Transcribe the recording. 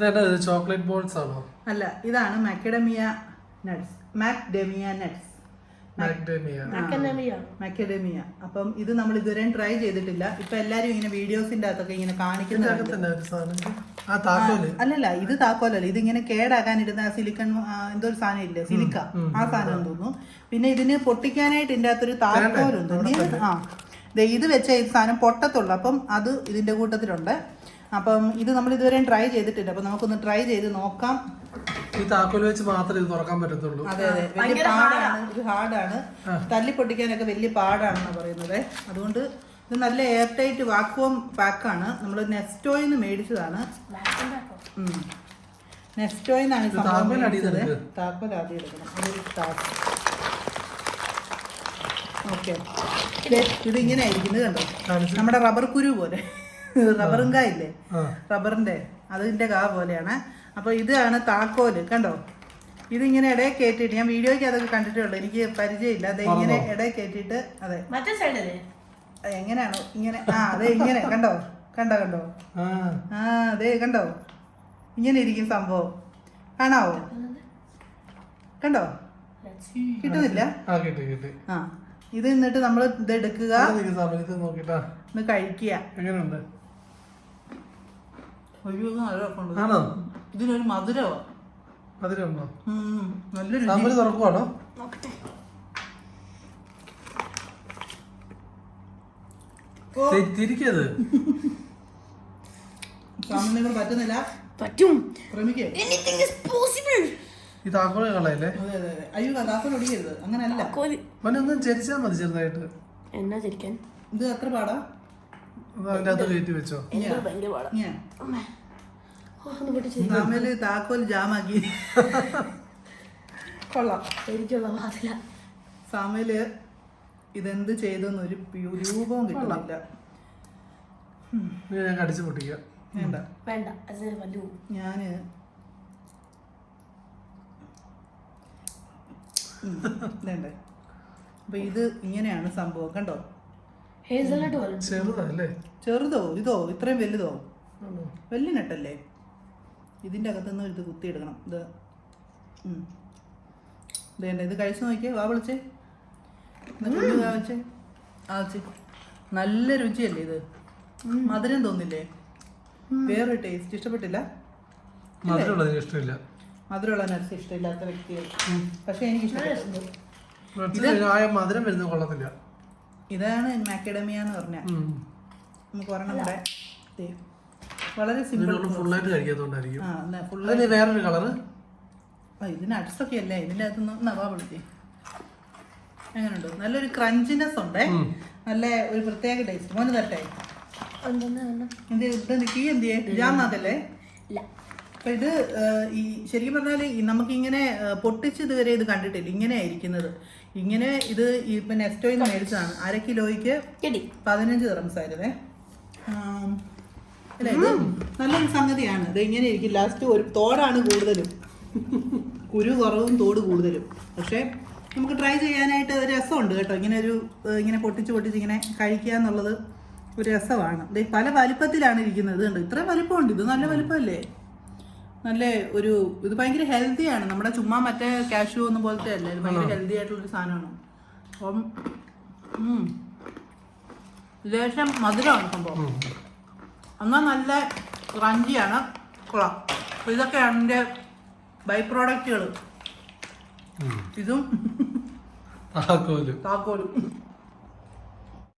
ഇത് chocolate balls ആണോ? അല്ല ഇതാണ് മാക്കഡമിയ നട്സ് മാക്ഡെമിയ നട്സ് മാക്കഡമിയ അപ്പം ഇത് നമ്മൾ ഇതുവരെയും ട്രൈ ചെയ്തിട്ടില്ല. ഇപ്പൊ എല്ലാരും ഇങ്ങനെ വീഡിയോസിന്റെ അകത്തൊക്കെ ഇങ്ങനെ കാണിക്കുന്നുണ്ട്. അല്ലല്ല ഇത് താക്കോലല്ല. ഇതിങ്ങനെ കേടാകാനിരുന്ന സിലിക്കൺ എന്തോ ഒരു സാധനം ഇല്ല? സിലിക്ക ആ സാധനം തോന്നുന്നു. പിന്നെ ഇതിന് പൊട്ടിക്കാനായിട്ട് ഇതിന്റെ അകത്തൊരു താക്കോലുണ്ട്. ആ ദേ ഇത് വെച്ച ഈ സാധനം പൊട്ടത്തുള്ളൂ. അപ്പം അത് ഇതിന്റെ കൂട്ടത്തിലുണ്ട്. അപ്പം ഇത് നമ്മൾ ഇതുവരെയും ട്രൈ ചെയ്തിട്ടില്ല. അപ്പം നമുക്കൊന്ന് ട്രൈ ചെയ്ത് നോക്കാം. ഈ താക്കോൽ വെച്ച് മാത്രമേ ഇത് തുറക്കാൻ പറ്റത്തുള്ളൂ. അതെ അതെ. വലിയ പാടാണ്. ഇത് ഹാർഡാണ്. തല്ലി പൊട്ടിക്കാനൊക്കെ വലിയ പാടാണെന്ന് പറയുന്നത്. അതുകൊണ്ട് ഇത് നല്ല എയർ ടൈറ്റ് വാക്വം പാക്കാണ് നമ്മൾ നെസ്റ്റോയിന്ന് മേടിച്ചതാണ്. നെസ്റ്റോയിൽ നിന്നാണ് ഇത് സംഭവം താക്കോൽ മേടിച്ചത്. താക്കോൽ ആദ്യം എടുക്കണം. അതൊരു ടാസ്ക് ഓക്കെ ഇത് ഇങ്ങനെ ആയിരിക്കുന്നത് കണ്ടോ? നമ്മുടെ റബ്ബർ കുരു പോലെ. റബ്ബറും കാ ഇല്ലേ ആ. റബ്ബറിന്റെ. അതിന്റെ കാ പോലെയാണ്. അപ്പൊ ഇതാണ് താക്കോൽ കണ്ടോ? ഇതിങ്ങനെ ഇടയിൽ കയറ്റിയിട്ട് ഞാൻ വീഡിയോയ്ക്ക് അതൊക്കെ കണ്ടിട്ടുള്ളു എനിക്ക് പരിചയമില്ല. അത് ഇങ്ങനെ ഇടയിൽ കയറ്റിയിട്ട് അതെ. മറ്റേ സൈഡല്ലേ? എങ്ങനെയാണോ? ഇങ്ങനെ ആ അതെ ഇങ്ങനെ കണ്ടോ? കണ്ടോ കണ്ടോ? ആ. അതെ കണ്ടോ? ഇങ്ങനെ ഇരിക്കും സംഭവം. കാണാവോ? കണ്ടോ? കിട്ടുന്നില്ല? ആ ഇത് എന്നിട്ട് നമ്മൾ ഇത് എടുക്കുക. കഴിക്കുക. എങ്ങനെയുണ്ട്. ആണോ? ഇതിനൊരു മധുരമുണ്ടോ? നല്ലൊരു തുറക്കുവാണോ? പറ്റുന്നില്ല. പറ്റും. ശ്രമിക്കേ എനിത്തിങ് ഈസ് പോസിബിൾ ഈ താക്കോൽ കളയല്ലേ? അതെ അതെ അതെ. അയ്യോ ഒടിയരുത് അങ്ങനെയല്ല. കോലി അവനൊന്നും ചരിച്ചാൽ മതി ചെറുതായിട്ട്. എന്നാ ചിരിക്കാൻ ഇത് എത്ര പാടാ. അതിന്റെ അകത്ത് കയറ്റി വെച്ചോ? ഭയങ്കര പാടാ. ഞാൻ ഒന്ന് താക്കോൽ ജാമാക്കി. കൊള്ളാം. വാതില. ഇതെന്ത് ചെയ്തെന്ന് ഒരു രൂപവും കിട്ടുന്നില്ല. ഞാൻ കടിച്ചു പൊട്ടിക്കാം. വേണ്ട. വേണ്ട അതിന് വല്ലു ഞാൻ വേണ്ടേ. അപ്പൊ ഇത് ഇങ്ങനെയാണ് സംഭവം. കണ്ടോ? പോലെ ചെറുതല്ലേ? ചെറുതോ? ഇതോ? ഇത്രയും വലുതോ? വലിയ നെട്ടല്ലേ ഇതിന്റെ അകത്തുനിന്ന് ഇത് കുത്തിയെടുക്കണം. ഇത്. ഉം. ഇതേണ്ട ഇത് കഴിച്ചു നോക്കിയേ. വാ വിളിച്ചേ. ഇത് കുഞ്ഞു വാ വെച്ചേ ആ വെച്ചേ നല്ല രുചിയല്ലേ ഇത്? മധുരം തോന്നില്ലേ? വേറൊരു ടേസ്റ്റ് ഇഷ്ടപ്പെട്ടില്ല? മധുരമുള്ളത് എനിക്ക് ഇഷ്ടമില്ല. മധുരമുള്ള നട്സ് ഇഷ്ടമില്ലാത്ത വ്യക്തികൾ പക്ഷെ എനിക്ക് ആ മധുരം വരുന്നത് കൊള്ളത്തില്ല. ഇതാണ് മാക്കഡമിയ എന്ന് പറഞ്ഞ. നമുക്ക് ഒരെണ്ണം കൂടെ വളരെ സിമ്പിൾ ഫുള്ളായിട്ട് കഴിക്കാത്തോണ്ടായിരിക്കും ഫുള്ള് വേറൊരു കളറ് ഇതിന് ഒക്കെ അല്ലേ ഇതിന്റെ അകത്തുനിന്ന് നവാ വിളിച്ചേ എങ്ങനെയുണ്ട് നല്ലൊരു ക്രഞ്ചിനെസ് ഉണ്ട്. നല്ല ഒരു പ്രത്യേക ടേസ്റ്റ് മോന് തട്ടെ എന്ത് ഇത് നിൽക്കി എന്ത് ജാമാതല്ലേ ഇല്ല. അപ്പൊ ഇത് ഈ ശരിക്കും പറഞ്ഞാൽ നമുക്കിങ്ങനെ ഇങ്ങനെ പൊട്ടിച്ച് ഇതുവരെ ഇത് കണ്ടിട്ടില്ല. ഇങ്ങനെ ആയിരിക്കുന്നത് ഇങ്ങനെ ഇത് ഇപ്പൊ നെസ്റ്റോയിൽ നിന്ന് മേടിച്ചതാണ്. അര കിലോയ്ക്ക് പതിനഞ്ച് ദിറംസ് ആയിരുന്നേ അല്ല? ഇത് നല്ലൊരു സംഗതിയാണ്. ഇത് ഇങ്ങനെ ഇരിക്കും. ലാസ്റ്റ് ഒരു തോടാണ് കൂടുതലും. കുരു കുറവും തോട് കൂടുതലും. പക്ഷേ നമുക്ക് ട്രൈ ചെയ്യാനായിട്ട് ഒരു രസമുണ്ട് കേട്ടോ. ഇങ്ങനെ ഒരു ഇങ്ങനെ പൊട്ടിച്ച് പൊട്ടിച്ച് ഇങ്ങനെ കഴിക്കുക എന്നുള്ളത് ഒരു രസമാണ്. പല വലിപ്പത്തിലാണ് ഇരിക്കുന്നത്. കണ്ടോ? ഇത്രയും വലിപ്പമുണ്ട്. ഇത് നല്ല വലിപ്പമല്ലേ? നല്ല ഒരു ഇത് ഭയങ്കര ഹെൽത്തിയാണ് നമ്മുടെ ചുമ്മാ മറ്റേ കാഷ്യൂ ഒന്നും പോലത്തെ അല്ല. ഇത് ഭയങ്കര ഹെൽത്തി ആയിട്ടുള്ളൊരു സാധനമാണ്. അപ്പം. ലേശം മധുരമാണ് സംഭവം. എന്നാൽ നല്ല ക്രഞ്ചിയാണ് കൊള്ളാം. അപ്പോൾ ഇതൊക്കെയാണ് എന്റെ ബൈ പ്രോഡക്റ്റുകൾ. ഇതും താക്കോൽ. താക്കോലും.